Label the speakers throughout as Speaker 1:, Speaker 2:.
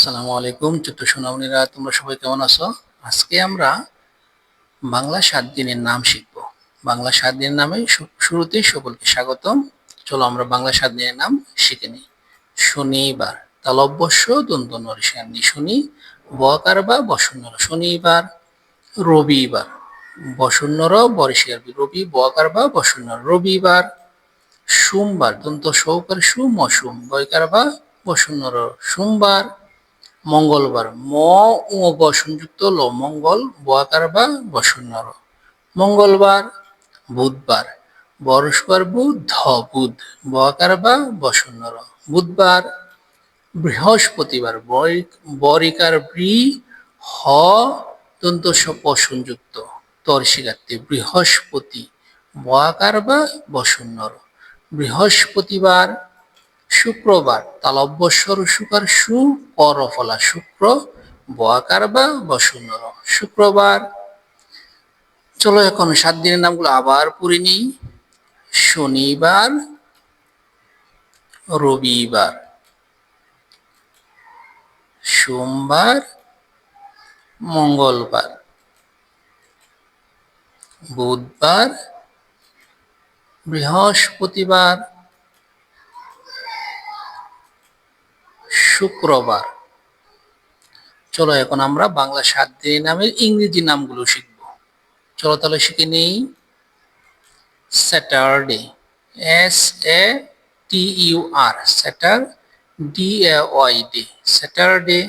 Speaker 1: আসসালামু আলাইকুম, ছোট্ট সোনামণিরা, তোমরা সবাই কেমন আছো? আজকে আমরা বাংলা সাত দিনের নাম শিখব। বাংলা সাত দিনের নামে শুরুতেই সকলকে স্বাগতম। চলো আমরা বাংলা সাত দিনের নাম শিখে নিই। শনিবার, তালব্যস্য দন্ত নরিসান্নি শনি, বকার বা বসুন্নর শনিবার। রবিবার, বসুন্নর বরিশিয়ার রবি, বকার বা বসুন্নর রবিবার। সোমবার দন্ত সৌকার সু মসুম বয়কার বা বসুন্নর সোমবার। মঙ্গলবার। ম ও গ সংযুক্ত ল, মঙ্গল বোয়াকার বা বসুন্নর। মঙ্গলবার, বুধবার। বরস্পর বুধ, ধ বুধ। বোয়াকার বা বসুন্নর। বুধবার, বৃহস্পতিবার। বরি- বরিকার বৃ, হ দন্ত সপ সংযুক্ত তর্ষিকার্তে বৃহস্পতি। বোয়াকার বা বসুন্নর। বৃহস্পতিবার শুক্রবার তালব্যস্বর শুকার সু পরফলা শুক্র বোয়াকার বা বসুন্নর শুক্রবার। চলো এখন সাত দিনের নামগুলো আবার পড়ে নিই। শনিবার, রবিবার। সোমবার, মঙ্গলবার। বুধবার, বৃহস্পতিবার। শুক্রবার। চলো এখন আমরা বাংলা সাত দিনের নামের ইংরেজি নামগুলো শিখব। চলো তাহলে শিখে নেই। Saturday. S A T U R satur D A Y day Saturday,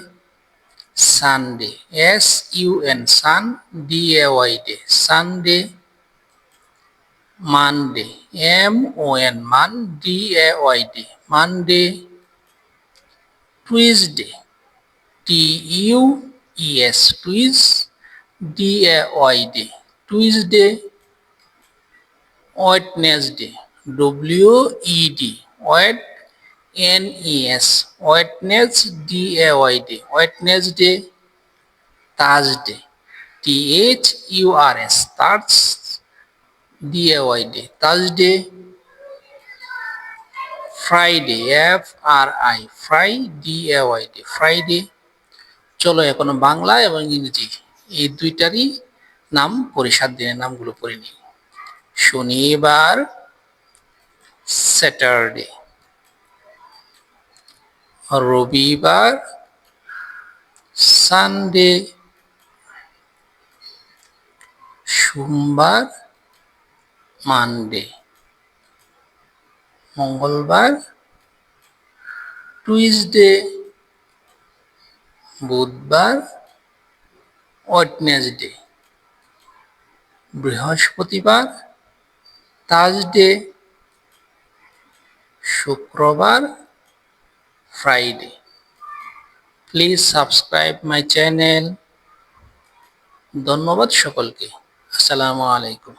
Speaker 1: Sunday. S U N sun D A Y day Sunday, Monday. M O N mon D A Y day Monday. tuesday t u e s quiz d a y d tuesday wednesday w e d wed n e s d a y d wednesday thursday t h u r s thursday thursday Friday F R I fri D A Y day Friday চলো এখন বাংলা এবং ইংরেজি, এই দুইটারই নাম সাত দিনের নামগুলো পড়ে নিই। শনিবার স্যাটারডে রবিবার সানডে সোমবার মানডে মঙ্গলবার, টুইসডে, বুধবার, ওয়েডনেসডে। বৃহস্পতিবার, থার্সডে, শুক্রবার, Friday. Please subscribe my channel. ধন্যবাদ সকলকে। আসসালামু আলাইকুম।